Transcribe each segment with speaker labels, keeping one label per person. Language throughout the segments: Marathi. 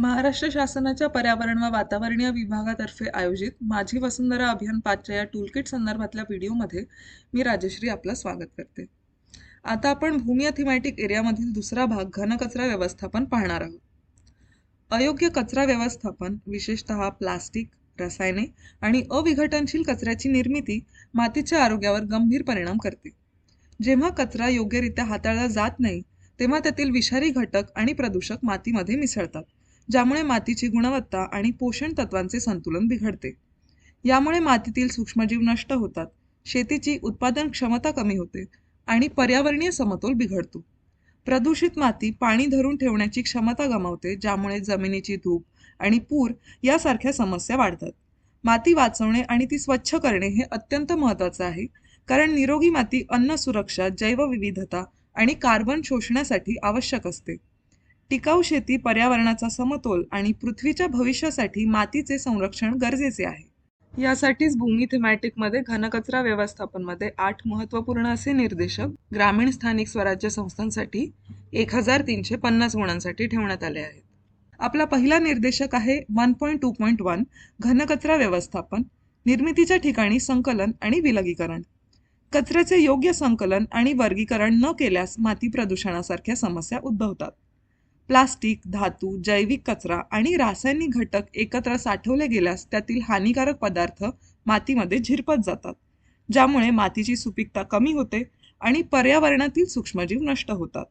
Speaker 1: महाराष्ट्र शासनाच्या पर्यावरण व वातावरणीय विभागातर्फे आयोजित माझी वसुंधरा अभियान पाचच्या या टूलकिट संदर्भातल्या व्हिडिओमध्ये मी राजश्री आपलं स्वागत करते. आता आपण भूमी थिमॅटिक एरियामधील दुसरा भाग घनकचरा व्यवस्थापन पाहणार आहोत. अयोग्य कचरा व्यवस्थापन विशेषतः प्लास्टिक रसायने आणि अविघटनशील कचऱ्याची निर्मिती मातीच्या आरोग्यावर गंभीर परिणाम करते. जेव्हा कचरा योग्यरित्या हाताळला जात नाही तेव्हा त्यातील विषारी घटक आणि प्रदूषक मातीमध्ये मिसळतात. ज्यामुळे मातीची गुणवत्ता आणि पोषण तत्वांचे संतुलन बिघडते. यामुळे मातीतील सूक्ष्मजीव नष्ट होतात शेतीची उत्पादन क्षमता कमी होते आणि पर्यावरणीय समतोल बिघडतो. प्रदूषित माती पाणी धरून ठेवण्याची क्षमता गमावते ज्यामुळे जमिनीची धूप आणि पूर यासारख्या समस्या वाढतात. माती वाचवणे आणि ती स्वच्छ करणे हे अत्यंत महत्त्वाचं आहे कारण निरोगी माती अन्न सुरक्षा जैवविविधता आणि कार्बन शोषण्यासाठी आवश्यक असते. टिकाऊ शेती पर्यावरणाचा समतोल आणि पृथ्वीच्या भविष्यासाठी मातीचे संरक्षण गरजेचे आहे. यासाठीच भूमी थेमॅटिकमध्ये घनकचरा व्यवस्थापनमध्ये आठ महत्त्वपूर्ण असे निर्देशक ग्रामीण स्थानिक स्वराज्य संस्थांसाठी एक हजार तीनशे पन्नास गुणांसाठी ठेवण्यात आले आहेत. आपला पहिला निर्देशक आहे one point two point one घनकचरा व्यवस्थापन निर्मितीच्या ठिकाणी संकलन आणि विलगीकरण. कचऱ्याचे योग्य संकलन आणि वर्गीकरण न केल्यास माती प्रदूषणासारख्या समस्या उद्भवतात. प्लास्टिक धातू जैविक कचरा आणि रासायनिक घटक एकत्र साठवले गेल्यास त्यातील हानिकारक पदार्थ मातीमध्ये झिरपत जातात ज्यामुळे मातीची सुपीकता कमी होते आणि पर्यावरणातील सूक्ष्मजीव नष्ट होतात.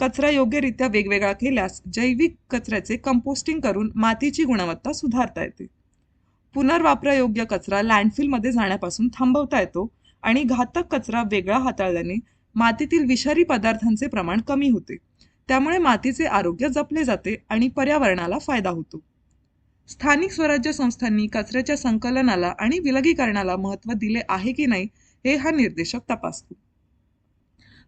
Speaker 1: कचरा योग्यरित्या वेगवेगळा केल्यास जैविक कचऱ्याचे कंपोस्टिंग करून मातीची गुणवत्ता सुधारता येते. पुनर्वापरयोग्य कचरा लँडफिलमध्ये जाण्यापासून थांबवता येतो आणि घातक कचरा वेगळा हाताळल्याने मातीतील विषारी पदार्थांचे प्रमाण कमी होते. त्यामुळे मातीचे आरोग्य जपले जाते आणि पर्यावरणाला फायदा होतो. स्थानिक स्वराज्य संस्थांनी कचऱ्याच्या संकलनाला आणि विलगीकरणाला महत्त्व दिले आहे की नाही हे हा निर्देशक तपासतो.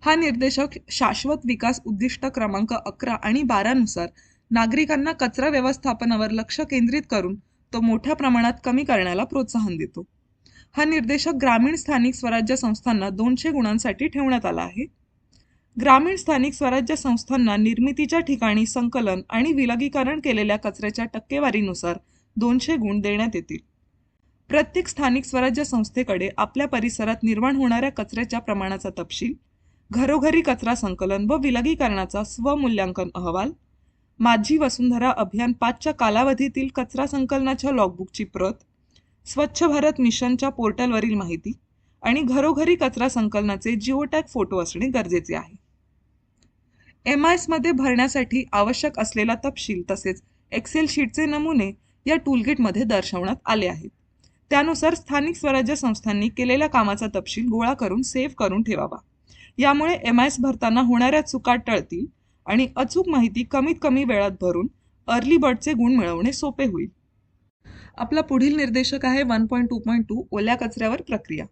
Speaker 1: हा निर्देशक शाश्वत विकास उद्दिष्ट क्रमांक अकरा आणि बारानुसार नागरिकांना कचरा व्यवस्थापनावर लक्ष केंद्रित करून तो मोठ्या प्रमाणात कमी करण्याला प्रोत्साहन देतो. हा निर्देशक ग्रामीण स्थानिक स्वराज्य संस्थांना दोनशे गुणांसाठी ठेवण्यात आला आहे. ग्रामीण स्थानिक स्वराज्य संस्थांना निर्मितीच्या ठिकाणी संकलन आणि विलगीकरण केलेल्या कचऱ्याच्या टक्केवारीनुसार दोनशे गुण देण्यात येतील. प्रत्येक स्थानिक स्वराज्य संस्थेकडे आपल्या परिसरात निर्माण होणाऱ्या कचऱ्याच्या प्रमाणाचा तपशील घरोघरी कचरा संकलन व विलगीकरणाचा स्वमूल्यांकन अहवाल माझी वसुंधरा अभियान पाचच्या कालावधीतील कचरा संकलनाच्या लॉगबुकची प्रत स्वच्छ भारत मिशनच्या पोर्टलवरील माहिती आणि घरोघरी कचरा संकलनाचे जिओटॅग फोटो असणे गरजेचे आहे. एम आय एसमध्ये भरण्यासाठी आवश्यक असलेला तपशील तसेच एक्सेल शीटचे नमुने या टूलकिटमध्ये दर्शवण्यात आले आहेत. त्यानुसार स्थानिक स्वराज्य संस्थांनी केलेल्या कामाचा तपशील गोळा करून सेव्ह करून ठेवावा. यामुळे एम आय एस भरताना होणाऱ्या चुका टळतील आणि अचूक माहिती कमीत कमी वेळात भरून अर्ली बर्डचे गुण मिळवणे सोपे होईल. आपला पुढील निर्देशक आहे one point two point two ओल्या कचऱ्यावर प्रक्रिया.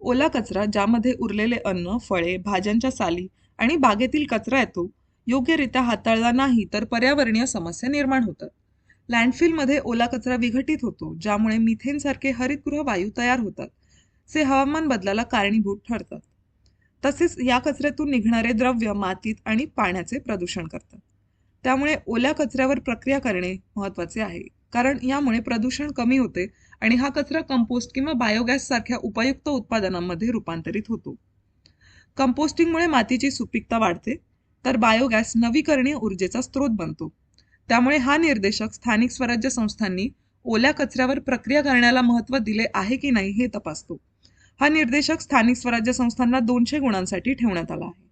Speaker 1: ओला कचरा ज्यामध्ये उरलेले अन्न फळे भाज्यांच्या साली आणि बागेतील कचरा येतो. योग्यरित्या हाताळला नाही तर पर्यावरणीय समस्या निर्माण होतात. लँडफिलमध्ये ओला कचरा विघटित होतो ज्यामुळे मिथेनसारखे हरितगृह वायू तयार होतात. जे हवामान बदलाला कारणीभूत ठरतात. तसेच या कचऱ्यातून निघणारे द्रव्य मातीत आणि पाण्याचे प्रदूषण करतात. त्यामुळे ओल्या कचऱ्यावर प्रक्रिया करणे महत्त्वाचे आहे कारण यामुळे प्रदूषण कमी होते आणि हा कचरा कंपोस्ट किंवा बायोगॅस सारख्या उपयुक्त उत्पादनांमध्ये रूपांतरित होतो. कंपोस्टिंगमुळे मातीची सुपीकता वाढते तर बायोगॅस नवीकरणीय ऊर्जेचा स्रोत बनतो. त्यामुळे हा निर्देशक स्थानिक स्वराज्य संस्थांनी ओल्या कचऱ्यावर प्रक्रिया करण्याला महत्त्व दिले आहे की नाही हे तपासतो. हा निर्देशक स्थानिक स्वराज्य संस्थांना दोनशे गुणांसाठी ठेवण्यात आला आहे.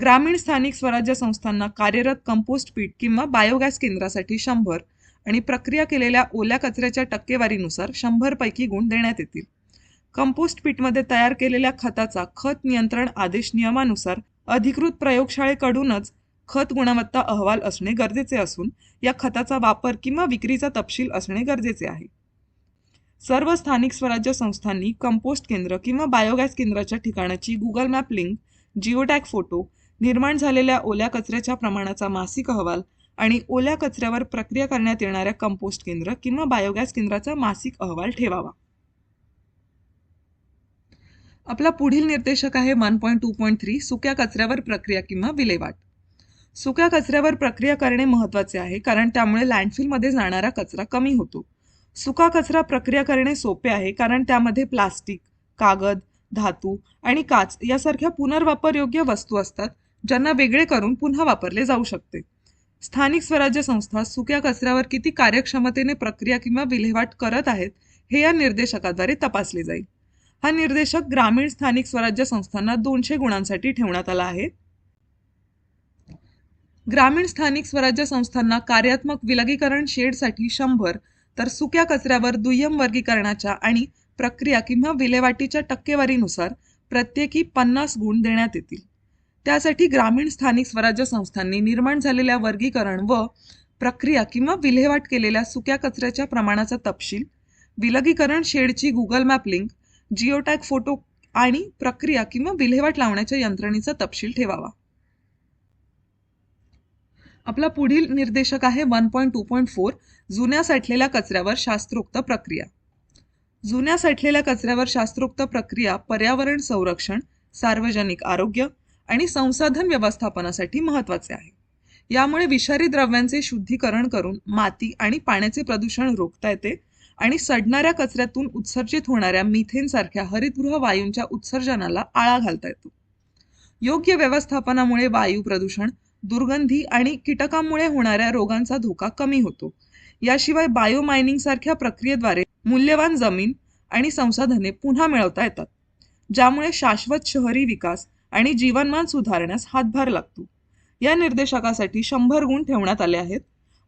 Speaker 1: ग्रामीण स्थानिक स्वराज्य संस्थांना कार्यरत कंपोस्ट पीठ किंवा बायोगॅस केंद्रासाठी शंभर आणि प्रक्रिया केलेल्या ओल्या कचऱ्याच्या टक्केवारीनुसार शंभरपैकी गुण देण्यात येतील. कंपोस्ट पीटमध्ये तयार केलेल्या खताचा खत नियंत्रण आदेश नियमानुसार अधिकृत प्रयोगशाळेकडूनच खत गुणवत्ता अहवाल असणे गरजेचे असून या खताचा वापर किंवा विक्रीचा तपशील असणे गरजेचे आहे. सर्व स्थानिक स्वराज्य संस्थांनी कंपोस्ट केंद्र किंवा बायोगॅस केंद्राच्या ठिकाणाची Google map link geotag photo निर्माण झालेल्या ओल्या कचऱ्याच्या प्रमाणाचा मासिक अहवाल आणि ओल्या कचऱ्यावर प्रक्रिया करण्यात येणाऱ्या कंपोस्ट केंद्र किंवा बायोगॅस केंद्राचा मासिक अहवाल ठेवावा. आपला पुढील निर्देशक आहे one point two point three सुक्या कचऱ्यावर प्रक्रिया किंवा विल्हेवाट. सुक्या कचऱ्यावर प्रक्रिया करणे महत्त्वाचे आहे कारण त्यामुळे लँडफिलमध्ये जाणारा कचरा कमी होतो. सुका कचरा प्रक्रिया करणे सोपे आहे कारण त्यामध्ये प्लास्टिक कागद धातू आणि काच यासारख्या पुनर्वापरयोग्य वस्तू असतात ज्यांना वेगळे करून पुन्हा वापरले जाऊ शकते. स्थानिक स्वराज्य संस्था सुक्या कचऱ्यावर किती कार्यक्षमतेने प्रक्रिया किंवा विल्हेवाट करत आहेत हे या निर्देशकाद्वारे तपासले जाईल. हा निर्देशक ग्रामीण स्थानिक स्वराज्य संस्थांना दोनशे गुणांसाठी ठेवण्यात आला आहे. ग्रामीण स्थानिक स्वराज्य संस्थांना कार्यात्मक विलगीकरण शेडसाठी शंभर तर सुक्या कचऱ्यावर दुय्यम वर्गीकरणाच्या आणि प्रक्रिया किंवा विल्हेवाटीच्या टक्केवारीनुसार प्रत्येकी पन्नास गुण देण्यात येतील. त्यासाठी ग्रामीण स्थानिक स्वराज्य संस्थांनी निर्माण झालेल्या वर्गीकरण व प्रक्रिया किंवा विल्हेवाट केलेल्या सुक्या कचऱ्याच्या प्रमाणाचा तपशील विलगीकरण शेडची Google map link geotag photo आणि प्रक्रिया किंवा विल्हेवाट लावण्याच्या यंत्रणेचा तपशील ठेवावा. आपला पुढील निर्देशक आहे one point two point four जुन्या साठलेल्या कचऱ्यावर शास्त्रोक्त प्रक्रिया. जुन्या साठलेल्या कचऱ्यावर शास्त्रोक्त प्रक्रिया पर्यावरण संरक्षण सार्वजनिक आरोग्य आणि संसाधन व्यवस्थापनासाठी महत्त्वाचे आहे. यामुळे विषारी द्रव्यांचे शुद्धीकरण करून माती आणि पाण्याचे प्रदूषण रोखता येते आणि सडणाऱ्या कचऱ्यातून उत्सर्जित होणाऱ्या मिथेन सारख्या हरितगृह वायूंच्या उत्सर्जनाला आळा घालता येतो. योग्य व्यवस्थापनामुळे वायू प्रदूषण दुर्गंधी आणि कीटकांमुळे होणाऱ्या रोगांचा धोका कमी होतो. याशिवाय बायोमायनिंग सारख्या प्रक्रियेद्वारे मूल्यवान जमीन आणि संसाधने पुन्हा मिळवता येतात ज्यामुळे शाश्वत शहरी विकास आणि जीवनमान सुधारण्यास हातभार लागतो. या निर्देशकासाठी शंभर गुण ठेवण्यात आले आहेत.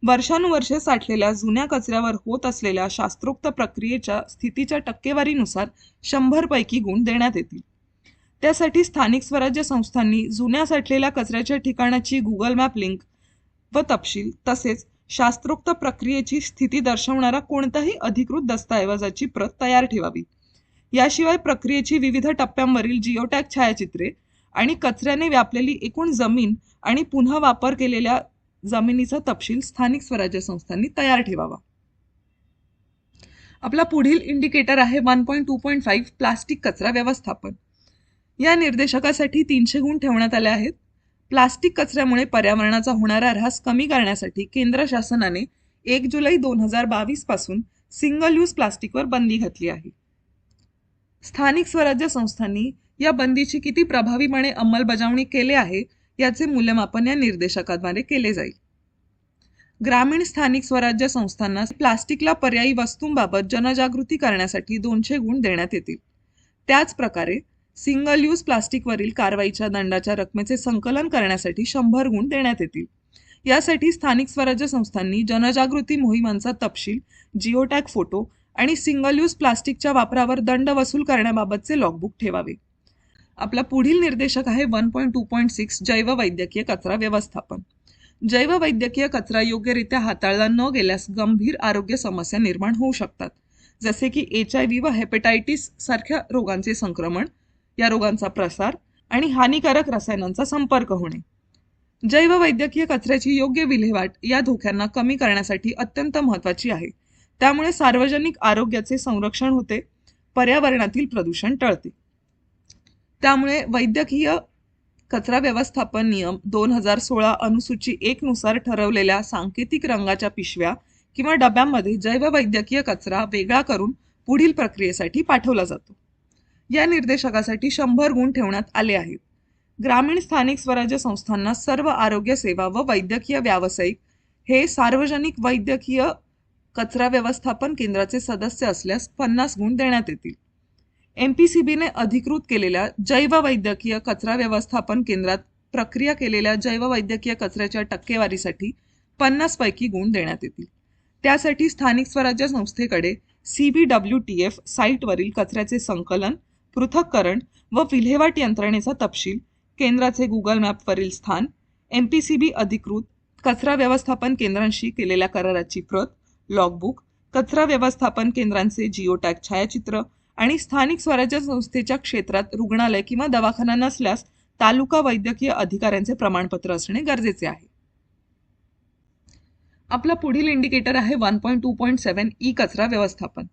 Speaker 1: वर्षानुवर्षे साठलेल्या जुन्या कचऱ्यावर होत असलेल्या शास्त्रोक्त प्रक्रियेच्या स्थितीच्या टक्केवारीनुसार शंभरपैकी गुण देण्यात येतील. त्यासाठी स्थानिक स्वराज्य संस्थांनी जुन्या साठलेल्या कचऱ्याच्या ठिकाणाची गुगल मॅप लिंक व तपशील तसेच शास्त्रोक्त प्रक्रियेची स्थिती दर्शवणारा कोणताही अधिकृत दस्तऐवजाची प्रत तयार ठेवावी. याशिवाय प्रक्रियेची विविध टप्प्यांवरील जिओटॅग छायाचित्रे आणि कचऱ्याने व्यापलेली एकूण जमीन आणि पुन्हा वापर केलेल्या जमिनीचा तपशील स्थानिक स्वराज्य संस्थांनी तयार ठेवावा. आपला पुढील इंडिकेटर आहे one point two point five plastic कचरा व्यवस्थापन. या निर्देशकासाठी तीनशे गुण ठेवण्यात आले आहेत. प्लास्टिक कचऱ्यामुळे पर्यावरणाचा होणारा ऱ्हास कमी करण्यासाठी केंद्र शासनाने एक जुलै दोन हजार बावीसपासून सिंगल यूज प्लास्टिकवर बंदी घातली आहे. स्थानिक स्वराज्य संस्थांनी या बंदीची किती प्रभावीपणे अंमलबजावणी केले आहे याचे मूल्यमापन या निर्देशकाद्वारे केले जाईल. ग्रामीण स्थानिक स्वराज्य संस्थांना प्लास्टिकला पर्यायी वस्तूंबाबत जनजागृती करण्यासाठी दोनशे गुण देण्यात येतील. त्याच प्रकारे सिंगल यूज प्लास्टिकवरील कारवाईच्या दंडाच्या रकमेचे संकलन करण्यासाठी शंभर गुण देण्यात येतील. यासाठी स्थानिक स्वराज्य संस्थांनी जनजागृती मोहिमांचा तपशील जिओटॅग फोटो आणि सिंगल यूज प्लास्टिकच्या वापरावर दंड वसूल करण्याबाबतचे लॉगबुक ठेवावे. आपला पुढील निर्देशक आहे one point two point six जैववैद्यकीय कचरा व्यवस्थापन. जैववैद्यकीय कचरा योग्यरित्या हाताळला न गेल्यास गंभीर आरोग्य समस्या निर्माण होऊ शकतात. जसे की एच आय व्ही व हेपेटायटिस सारख्या रोगांचे संक्रमण या रोगांचा प्रसार आणि हानिकारक रसायनांचा संपर्क होणे. जैववैद्यकीय कचऱ्याची योग्य विल्हेवाट या धोक्यांना कमी करण्यासाठी अत्यंत महत्त्वाची आहे. त्यामुळे सार्वजनिक आरोग्याचे संरक्षण होते पर्यावरणातील प्रदूषण टळते. त्यामुळे वैद्यकीय कचरा व्यवस्थापन नियम दोन हजार सोळा अनुसूची एकनुसार ठरवलेल्या सांकेतिक रंगाच्या पिशव्या किंवा डब्यांमध्ये जैववैद्यकीय कचरा वेगळा करून पुढील प्रक्रियेसाठी पाठवला जातो. या निर्देशकासाठी शंभर गुण ठेवण्यात आले आहेत. ग्रामीण स्थानिक स्वराज्य संस्थांना सर्व आरोग्य सेवा व वैद्यकीय व्यावसायिक हे सार्वजनिक वैद्यकीय कचरा व्यवस्थापन केंद्राचे सदस्य असल्यास पन्नास गुण देण्यात येतील. एम पी सी बीने अधिकृत केलेल्या जैववैद्यकीय कचरा व्यवस्थापन केंद्रात प्रक्रिया केलेल्या जैववैद्यकीय कचऱ्याच्या टक्केवारीसाठी पन्नासपैकी गुण देण्यात येतील. त्यासाठी स्थानिक स्वराज्य संस्थेकडे C B W T F साईटवरील कचऱ्याचे संकलन पृथक्करण व विल्हेवाट यंत्रणेचा तपशील केंद्राचे गुगल मॅपवरील स्थान एम पी सी बी अधिकृत कचरा व्यवस्थापन केंद्रांशी केलेल्या कराराची प्रत लॉगबुक कचरा व्यवस्थापन केंद्रांचे जिओटॅग छायाचित्र आणि स्थानिक स्वराज्य संस्थेच्या क्षेत्रात रुग्णालय किंवा दवाखाना नसल्यास तालुका वैद्यकीय अधिकाऱ्यांचे प्रमाणपत्र असणे गरजेचे आहे. आपला पुढील इंडिकेटर आहे one point two point seven E कचरा व्यवस्थापन.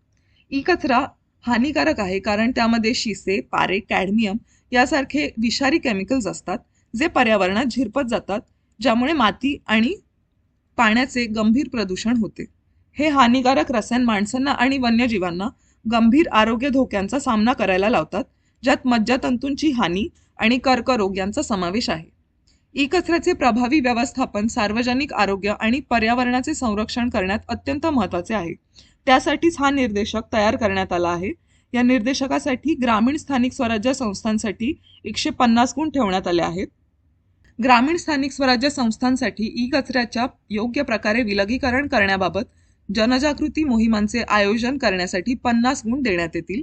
Speaker 1: ई कचरा हानिकारक आहे कारण त्यामध्ये शिसे पारे कॅडमियम यासारखे विषारी केमिकल्स असतात जे पर्यावरणात झिरपत जातात ज्यामुळे माती आणि पाण्याचे गंभीर प्रदूषण होते. हे हानिकारक रसायन माणसांना आणि वन्यजीवांना गंभीर आरोग्य धोक्यांचा सामना करायला लावतात ज्यात मज्जातंतूंची हानी आणि कर्करोग यांचा समावेश आहे. ई कचऱ्याचे प्रभावी व्यवस्थापन सार्वजनिक आरोग्य आणि पर्यावरणाचे संरक्षण करण्यात अत्यंत महत्त्वाचे आहे. त्यासाठीच हा निर्देशक तयार करण्यात आला आहे. या निर्देशकासाठी ग्रामीण स्थानिक स्वराज्य संस्थांसाठी एकशे पन्नास गुण ठेवण्यात आले आहेत. ग्रामीण स्थानिक स्वराज्य संस्थांसाठी ई कचऱ्याच्या योग्य प्रकारे विलगीकरण करण्याबाबत जनजागृती मोहिमांचे आयोजन करण्यासाठी पन्नास गुण देण्यात येतील.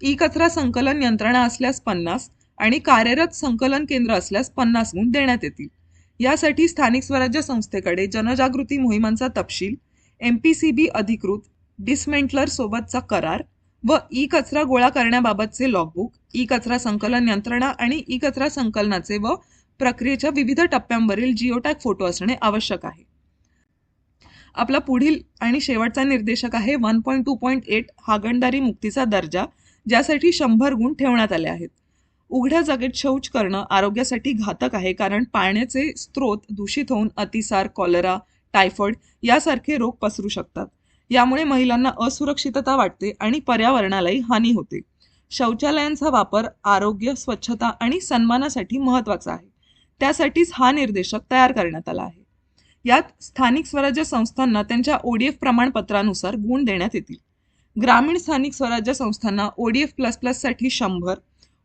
Speaker 1: ई कचरा संकलन यंत्रणा असल्यास पन्नास आणि कार्यरत संकलन केंद्र असल्यास पन्नास गुण देण्यात येतील. यासाठी स्थानिक स्वराज्य संस्थेकडे जनजागृती मोहिमांचा तपशील एम पी सी बी अधिकृत डिसमेंटलर सोबतचा करार व ई कचरा गोळा करण्याबाबतचे लॉगबुक ई कचरा संकलन यंत्रणा आणि ई कचरा संकलनाचे व प्रक्रियेच्या विविध टप्प्यांवरील जिओटॅग फोटो असणे आवश्यक आहे. आपला पुढील आणि शेवटचा निर्देशक आहे one point two point eight हागणदारी मुक्तीचा दर्जा ज्यासाठी शंभर गुण ठेवण्यात आले आहेत. उघड्या जागेत शौच करणं आरोग्यासाठी घातक आहे कारण पाण्याचे स्रोत दूषित होऊन अतिसार कॉलरा टायफॉइड यासारखे रोग पसरू शकतात. यामुळे महिलांना असुरक्षितता वाटते आणि पर्यावरणालाही हानी होते. शौचालयांचा वापर आरोग्य स्वच्छता आणि सन्मानासाठी महत्त्वाचा आहे. त्यासाठीच हा निर्देशक तयार करण्यात आला आहे. यात स्थानिक स्वराज्य संस्थांना त्यांच्या ओडीएफ प्रमाणपत्रानुसार गुण देण्यात येतील. ग्रामीण स्थानिक स्वराज्य संस्थांना ओडीएफ प्लस प्लससाठी शंभर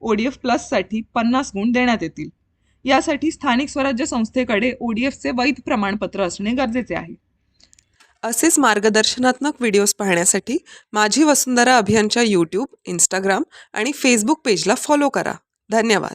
Speaker 1: ओडीएफ प्लससाठी पन्नास गुण देण्यात येतील. यासाठी स्थानिक स्वराज्य संस्थेकडे ओडीएफचे वैध प्रमाणपत्र असणे गरजेचे आहे.
Speaker 2: असेच मार्गदर्शनात्मक व्हिडिओज पाहण्यासाठी माझी वसुंधरा अभियानच्या यूट्यूब इंस्टाग्राम आणि फेसबुक पेजला फॉलो करा. धन्यवाद.